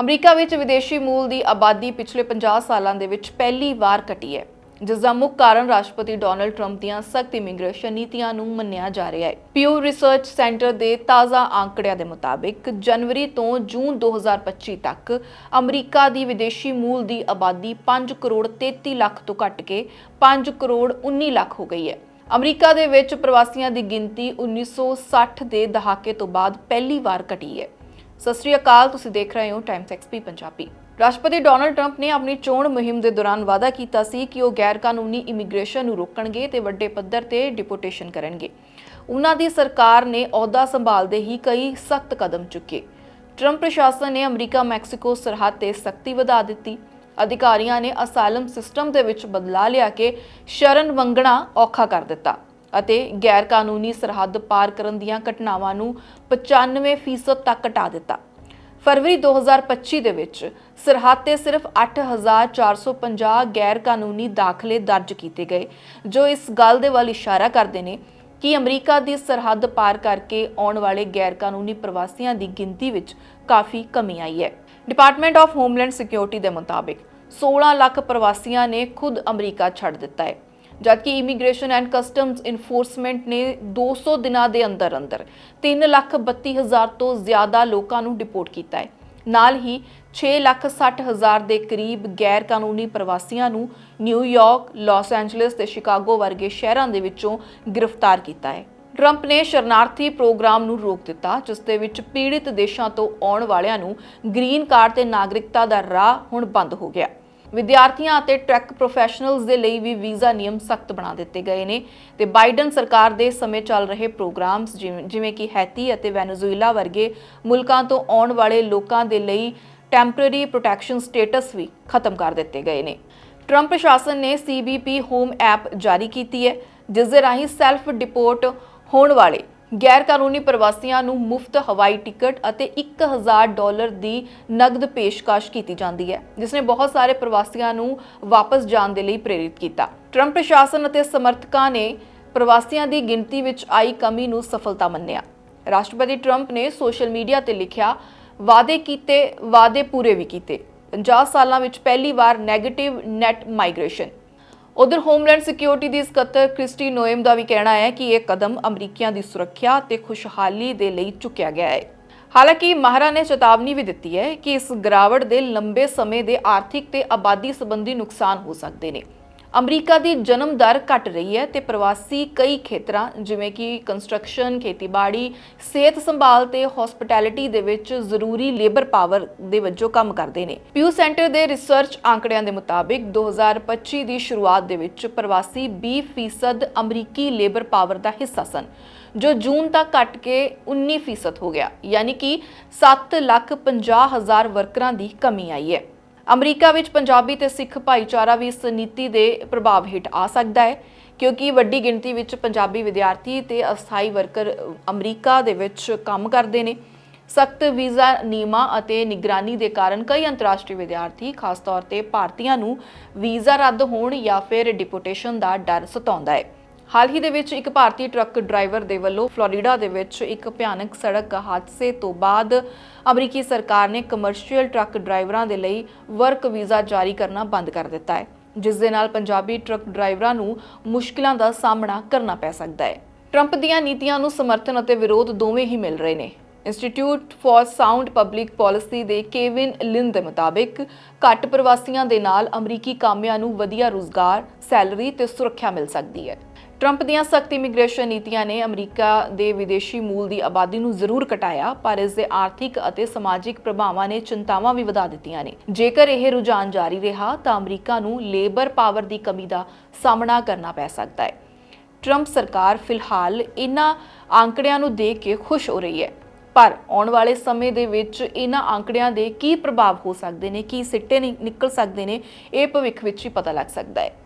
America ਵਿੱਚ ਵਿਦੇਸ਼ੀ ਮੂਲ ਦੀ ਆਬਾਦੀ ਪਿਛਲੇ 50 ਸਾਲਾਂ ਦੇ ਵਿੱਚ ਪਹਿਲੀ ਵਾਰ ਘਟੀ ਹੈ, ਜਿਸ ਦਾ ਮੁੱਖ ਕਾਰਨ ਰਾਸ਼ਟਰਪਤੀ ਡੋਨਲਡ ਟਰੰਪ ਦੀਆਂ ਸਖਤ ਇਮੀਗ੍ਰੇਸ਼ਨ ਨੀਤੀਆਂ ਨੂੰ ਮੰਨਿਆ ਜਾ ਰਿਹਾ ਹੈ। ਪਿਊ ਰਿਸਰਚ ਸੈਂਟਰ ਦੇ ਤਾਜ਼ਾ ਆંકੜਿਆਂ ਦੇ ਮੁਤਾਬਿਕ, ਜਨਵਰੀ ਤੋਂ ਜੂਨ 2025 ਤੱਕ ਅਮਰੀਕਾ ਦੀ ਵਿਦੇਸ਼ੀ ਮੂਲ ਦੀ ਆਬਾਦੀ 5 ਕਰੋੜ 33 ਲੱਖ ਤੋਂ ਘਟ ਕੇ 5 ਕਰੋੜ 19 ਲੱਖ ਹੋ ਗਈ ਹੈ। ਅਮਰੀਕਾ ਦੇ ਵਿੱਚ ਪ੍ਰਵਾਸੀਆਂ ਦੀ ਗਿਣਤੀ 1960 ਦੇ ਦਹਾਕੇ ਤੋਂ ਬਾਅਦ ਪਹਿਲੀ ਵਾਰ ਘਟੀ ਹੈ। ਸਤਿ ਸ੍ਰੀ ਅਕਾਲ, ਤੁਸੀਂ ਦੇਖ ਰਹੇ ਹੋ ਟਾਈਮਸ ਐਕਸਪੀ ਪੰਜਾਬੀ। ਰਾਸ਼ਟਰਪਤੀ ਡੋਨਲਡ ਟਰੰਪ ਨੇ ਆਪਣੀ ਚੋਣ ਮੁਹਿੰਮ ਦੇ ਦੌਰਾਨ ਵਾਅਦਾ ਕੀਤਾ ਸੀ ਕਿ ਉਹ ਗੈਰ ਕਾਨੂੰਨੀ ਇਮੀਗ੍ਰੇਸ਼ਨ ਨੂੰ ਰੋਕਣਗੇ ਤੇ ਵੱਡੇ ਪੱਧਰ ਤੇ ਡਿਪੋਰਟੇਸ਼ਨ ਕਰਨਗੇ। ਉਹਨਾਂ ਦੀ ਸਰਕਾਰ ਨੇ ਅਹੁਦਾ ਸੰਭਾਲਦੇ ਹੀ ਕਈ ਸਖਤ ਕਦਮ ਚੁੱਕੇ। ਟਰੰਪ ਪ੍ਰਸ਼ਾਸਨ ਨੇ ਅਮਰੀਕਾ, ਮੈਕਸੀਕੋ ਸਰਹੱਦ ਤੇ ਸਖਤੀ ਵਧਾ ਦਿੱਤੀ। ਅਧਿਕਾਰੀਆਂ ਨੇ ਅਸਾਈਲਮ ਸਿਸਟਮ ਦੇ ਵਿੱਚ ਬਦਲਾਅ ਲਿਆ ਕੇ ਸ਼ਰਨ ਮੰਗਣਾ ਔਖਾ ਕਰ ਦਿੱਤਾ। ਅਤੇ ਗੈਰ ਕਾਨੂੰਨੀ ਸਰਹੱਦ ਪਾਰ ਕਰਨ ਦੀਆਂ ਘਟਨਾਵਾਂ ਨੂੰ 95% ਤੱਕ ਘਟਾ ਦਿੱਤਾ। ਫਰਵਰੀ 2025 ਦੇ ਵਿੱਚ ਸਰਹੱਦ ਤੇ ਸਿਰਫ 8450 ਗੈਰ ਕਾਨੂੰਨੀ ਦਾਖਲੇ ਦਰਜ ਕੀਤੇ ਗਏ, ਜੋ ਇਸ ਗੱਲ ਦੇ ਵੱਲ ਇਸ਼ਾਰਾ ਕਰਦੇ ਨੇ ਕਿ ਅਮਰੀਕਾ ਦੀ ਸਰਹੱਦ ਪਾਰ ਕਰਕੇ ਆਉਣ ਵਾਲੇ ਗੈਰ ਕਾਨੂੰਨੀ ਪ੍ਰਵਾਸੀਆਂ ਦੀ ਗਿਣਤੀ ਵਿੱਚ ਕਾਫੀ ਕਮੀ ਆਈ ਹੈ। ਡਿਪਾਰਟਮੈਂਟ ਆਫ ਹੋਮਲੈਂਡ ਸਿਕਿਉਰਿਟੀ ਦੇ ਮੁਤਾਬਿਕ 16 ਲੱਖ ਪ੍ਰਵਾਸੀਆਂ ਨੇ ਖੁਦ ਅਮਰੀਕਾ ਛੱਡ ਦਿੱਤਾ ਹੈ। ਜਦਕਿ ਇਮੀਗ੍ਰੇਸ਼ਨ ਐਂਡ ਕਸਟਮਸ ਇਨਫੋਰਸਮੈਂਟ ਨੇ 200 ਦਿਨਾਂ ਦੇ ਅੰਦਰ ਅੰਦਰ 3 ਲੱਖ 32 ਹਜ਼ਾਰ ਤੋਂ ਜ਼ਿਆਦਾ ਲੋਕਾਂ ਨੂੰ ਡਿਪੋਰਟ ਕੀਤਾ ਹੈ। ਨਾਲ ਹੀ 6 ਲੱਖ 60 ਹਜ਼ਾਰ ਦੇ ਕਰੀਬ ਗੈਰ ਕਾਨੂੰਨੀ ਪ੍ਰਵਾਸੀਆਂ ਨੂੰ ਨਿਊਯਾਰਕ, ਲਾਸ ਐਂਜਲਸ ਤੇ ਸ਼ਿਕਾਗੋ ਵਰਗੇ ਸ਼ਹਿਰਾਂ ਦੇ ਵਿੱਚੋਂ ਗ੍ਰਿਫਤਾਰ ਕੀਤਾ ਹੈ। ਟਰੰਪ ਨੇ ਸ਼ਰਨਾਰਥੀ ਪ੍ਰੋਗਰਾਮ ਨੂੰ ਰੋਕ ਦਿੱਤਾ ਜਿਸ ਦੇ ਵਿੱਚ ਪੀੜਿਤ ਦੇਸ਼ਾਂ ਤੋਂ ਆਉਣ ਵਾਲਿਆਂ ਨੂੰ ਗ੍ਰੀਨ ਕਾਰਡ ਤੇ ਨਾਗਰਿਕਤਾ ਦਾ ਰਾਹ ਹੁਣ ਬੰਦ ਹੋ ਗਿਆ। ਵਿਦਿਆਰਥੀਆਂ ਅਤੇ ਟਰੱਕ ਪ੍ਰੋਫੈਸ਼ਨਲਜ਼ ਦੇ ਲਈ ਵੀ ਵੀਜ਼ਾ ਨਿਯਮ ਸਖਤ ਬਣਾ ਦਿੱਤੇ ਗਏ ਨੇ ਤੇ ਬਾਈਡਨ ਸਰਕਾਰ ਦੇ ਸਮੇਂ ਚੱਲ ਰਹੇ ਪ੍ਰੋਗਰਾਮਸ ਜਿਵੇਂ ਜਿਵੇਂ ਕਿ ਹੈਤੀ ਅਤੇ ਵੈਨੇਜ਼ੁਏਲਾ ਵਰਗੇ ਮੁਲਕਾਂ ਤੋਂ ਆਉਣ ਵਾਲੇ ਲੋਕਾਂ ਦੇ ਲਈ ਟੈਂਪਰੇਰੀ ਪ੍ਰੋਟੈਕਸ਼ਨ ਸਟੇਟਸ ਵੀ ਖਤਮ ਕਰ ਦਿੱਤੇ ਗਏ ਨੇ। ਟਰੰਪ ਪ੍ਰਸ਼ਾਸਨ ਨੇ CBP ਹੋਮ ਐਪ ਜਾਰੀ ਕੀਤੀ ਹੈ, ਜਿਸ ਦੇ ਰਾਹੀਂ ਸੈਲਫ ਡਿਪੋਰਟ ਹੋਣ ਵਾਲੇ ਗੈਰ ਕਾਨੂੰਨੀ ਪ੍ਰਵਾਸੀਆਂ ਨੂੰ ਮੁਫਤ ਹਵਾਈ ਟਿਕਟ ਅਤੇ 1000 ਡਾਲਰ ਦੀ ਨਗਦ ਪੇਸ਼ਕਸ਼ ਕੀਤੀ ਜਾਂਦੀ ਹੈ, ਜਿਸ ਨੇ ਬਹੁਤ ਸਾਰੇ ਪ੍ਰਵਾਸੀਆਂ ਨੂੰ ਵਾਪਸ ਜਾਣ ਦੇ ਲਈ ਪ੍ਰੇਰਿਤ ਕੀਤਾ। ਟਰੰਪ ਪ੍ਰਸ਼ਾਸਨ ਅਤੇ ਸਮਰਥਕਾਂ ਨੇ ਪ੍ਰਵਾਸੀਆਂ ਦੀ ਗਿਣਤੀ ਵਿੱਚ ਆਈ ਕਮੀ ਨੂੰ ਸਫਲਤਾ ਮੰਨਿਆ। ਰਾਸ਼ਟਰਪਤੀ ਟਰੰਪ ਨੇ ਸੋਸ਼ਲ ਮੀਡੀਆ ਤੇ ਲਿਖਿਆ, ਵਾਅਦੇ ਕੀਤੇ, ਵਾਅਦੇ ਪੂਰੇ ਵੀ ਕੀਤੇ। 50 ਸਾਲਾਂ ਵਿੱਚ ਪਹਿਲੀ ਵਾਰ 네ਗੇਟਿਵ ਨੈਟ ਮਾਈਗ੍ਰੇਸ਼ਨ ਉਧਰ ਹੋਮਲੈਂਡ ਸਿਕਿਉਰਿਟੀ ਦੀ ਸਕੱਤਰ ਕ੍ਰਿਸਟੀ ਨੋਇਮ ਦਾ ਵੀ ਕਹਿਣਾ ਹੈ ਕਿ ਇਹ ਕਦਮ ਅਮਰੀਕੀਆਂ ਦੀ ਸੁਰੱਖਿਆ ਤੇ ਖੁਸ਼ਹਾਲੀ ਦੇ ਲਈ ਚੁੱਕਿਆ ਗਿਆ ਹੈ। ਹਾਲਾਂਕਿ ਮਾਹਰਾਂ ਨੇ ਚੇਤਾਵਨੀ ਵੀ ਦਿੱਤੀ ਹੈ ਕਿ ਇਸ ਗਿਰਾਵਟ ਦੇ ਲੰਬੇ ਸਮੇਂ ਦੇ ਆਰਥਿਕ ਤੇ ਆਬਾਦੀ ਸੰਬੰਧੀ ਨੁਕਸਾਨ ਹੋ ਸਕਦੇ ਨੇ। ਅਮਰੀਕਾ ਦੀ ਜਨਮ ਦਰ ਘਟ ਰਹੀ ਹੈ ਤੇ ਪ੍ਰਵਾਸੀ ਕਈ ਖੇਤਰਾਂ, ਜਿਵੇਂ ਕਿ ਕੰਸਟਰਕਸ਼ਨ ਖੇਤੀਬਾੜੀ, ਸਿਹਤ ਸੰਭਾਲ ਤੇ ਹਸਪਿਟੈਲਿਟੀ ਦੇ ਵਿੱਚ ਜ਼ਰੂਰੀ ਲੇਬਰ ਪਾਵਰ ਦੇ ਵਜੋਂ ਕੰਮ ਕਰਦੇ ਨੇ। ਪਿਊ ਸੈਂਟਰ ਦੇ ਰਿਸਰਚ ਆંકੜਿਆਂ ਦੇ ਮੁਤਾਬਿਕ 2025 ਦੀ ਸ਼ੁਰੂਆਤ ਦੇ ਵਿੱਚ ਪ੍ਰਵਾਸੀ 20% ਅਮਰੀਕੀ ਲੇਬਰ ਪਾਵਰ ਦਾ ਹਿੱਸਾ ਸਨ, ਜੋ ਜੂਨ ਤੱਕ ਘਟ ਕੇ 19% ਹੋ ਗਿਆ, ਯਾਨੀ ਕਿ 7 ਲੱਖ 50 ਹਜ਼ਾਰ ਵਰਕਰਾਂ ਦੀ ਕਮੀ ਆਈ ਹੈ। ਅਮਰੀਕਾ ਵਿੱਚ ਪੰਜਾਬੀ ਤੇ ਸਿੱਖ ਭਾਈਚਾਰਾ ਵੀ ਇਸ ਨੀਤੀ ਦੇ ਪ੍ਰਭਾਵ ਹੇਠ ਆ ਸਕਦਾ ਹੈ, ਕਿਉਂਕਿ ਵੱਡੀ ਗਿਣਤੀ ਵਿੱਚ ਪੰਜਾਬੀ ਵਿਦਿਆਰਥੀ ਤੇ ਅਸਥਾਈ ਵਰਕਰ ਅਮਰੀਕਾ ਦੇ ਵਿੱਚ ਕੰਮ ਕਰਦੇ ਨੇ। ਸਖਤ ਵੀਜ਼ਾ ਨਿਯਮਾਂ ਅਤੇ ਨਿਗਰਾਨੀ ਦੇ ਕਾਰਨ ਕਈ ਅੰਤਰਰਾਸ਼ਟਰੀ ਵਿਦਿਆਰਥੀ, ਖਾਸ ਤੌਰ ਤੇ ਭਾਰਤੀਆਂ ਨੂੰ ਵੀਜ਼ਾ ਰੱਦ ਹੋਣ ਜਾਂ ਫਿਰ ਡਿਪੋਰਟੇਸ਼ਨ ਦਾ ਡਰ ਸਤਾਉਂਦਾ ਹੈ। ਹਾਲ ਹੀ ਦੇ ਵਿੱਚ ਇੱਕ ਭਾਰਤੀ ਟਰੱਕ ਡਰਾਈਵਰ ਦੇ ਵੱਲੋਂ ਫਲੋਰੀਡਾ ਦੇ ਵਿੱਚ ਇੱਕ ਭਿਆਨਕ ਸੜਕ ਹਾਦਸੇ ਤੋਂ ਬਾਅਦ ਅਮਰੀਕੀ ਸਰਕਾਰ ਨੇ ਕਮਰਸ਼ੀਅਲ ਟਰੱਕ ਡਰਾਈਵਰਾਂ ਦੇ ਲਈ ਵਰਕ ਵੀਜ਼ਾ ਜਾਰੀ ਕਰਨਾ ਬੰਦ ਕਰ ਦਿੱਤਾ ਹੈ, ਜਿਸ ਦੇ ਨਾਲ ਪੰਜਾਬੀ ਟਰੱਕ ਡਰਾਈਵਰਾਂ ਨੂੰ ਮੁਸ਼ਕਲਾਂ ਦਾ ਸਾਹਮਣਾ ਕਰਨਾ ਪੈ ਸਕਦਾ ਹੈ। ਟਰੰਪ ਦੀਆਂ ਨੀਤੀਆਂ ਨੂੰ ਸਮਰਥਨ ਅਤੇ ਵਿਰੋਧ ਦੋਵੇਂ ਹੀ ਮਿਲ ਰਹੇ ਨੇ। Institute for sound public policy ਦੇ ਕੇਵਿਨ ਲਿਨ ਦੇ ਮੁਤਾਬਿਕ ਘੱਟ ਪ੍ਰਵਾਸੀਆਂ ਦੇ ਨਾਲ ਅਮਰੀਕੀ ਕਾਮਿਆਂ ਨੂੰ ਵਧੀਆ ਰੋਜ਼ਗਾਰ, ਸੈਲਰੀ ਤੇ ਸੁਰੱਖਿਆ ਮਿਲ ਸਕਦੀ ਹੈ। ਟਰੰਪ ਦੀਆਂ ਸਖਤ ਇਮੀਗ੍ਰੇਸ਼ਨ ਨੀਤੀਆਂ ਨੇ ਅਮਰੀਕਾ ਦੇ ਵਿਦੇਸ਼ੀ ਮੂਲ ਦੀ ਆਬਾਦੀ ਨੂੰ ਜ਼ਰੂਰ ਘਟਾਇਆ, ਪਰ ਇਸ ਦੇ ਆਰਥਿਕ ਅਤੇ ਸਮਾਜਿਕ ਪ੍ਰਭਾਵਾਂ ਨੇ ਚਿੰਤਾਵਾਂ ਵੀ ਵਧਾ ਦਿੱਤੀਆਂ ਨੇ। ਜੇਕਰ ਇਹ ਰੁਝਾਨ ਜਾਰੀ ਰਿਹਾ, ਤਾਂ ਅਮਰੀਕਾ ਨੂੰ ਲੇਬਰ ਪਾਵਰ ਦੀ ਕਮੀ ਦਾ ਸਾਹਮਣਾ ਕਰਨਾ ਪੈ ਸਕਦਾ ਹੈ। ਟਰੰਪ ਸਰਕਾਰ ਫਿਲਹਾਲ ਇਹਨਾਂ ਆંકੜਿਆਂ ਨੂੰ ਦੇਖ ਕੇ ਖੁਸ਼ ਹੋ ਰਹੀ ਹੈ। ਪਰ ਆਉਣ ਵਾਲੇ ਸਮੇਂ ਦੇ ਵਿੱਚ ਇਹਨਾਂ ਆંકੜਿਆਂ ਦੇ ਕੀ ਪ੍ਰਭਾਵ ਹੋ ਸਕਦੇ ਨੇ, ਕੀ ਸਿੱਟੇ ਨਿ- ਨਿਕਲ ਸਕਦੇ ਨੇ, ਇਹ ਭਵਿੱਖ ਵਿੱਚ ਹੀ ਪਤਾ ਲੱਗ ਸਕਦਾ ਹੈ।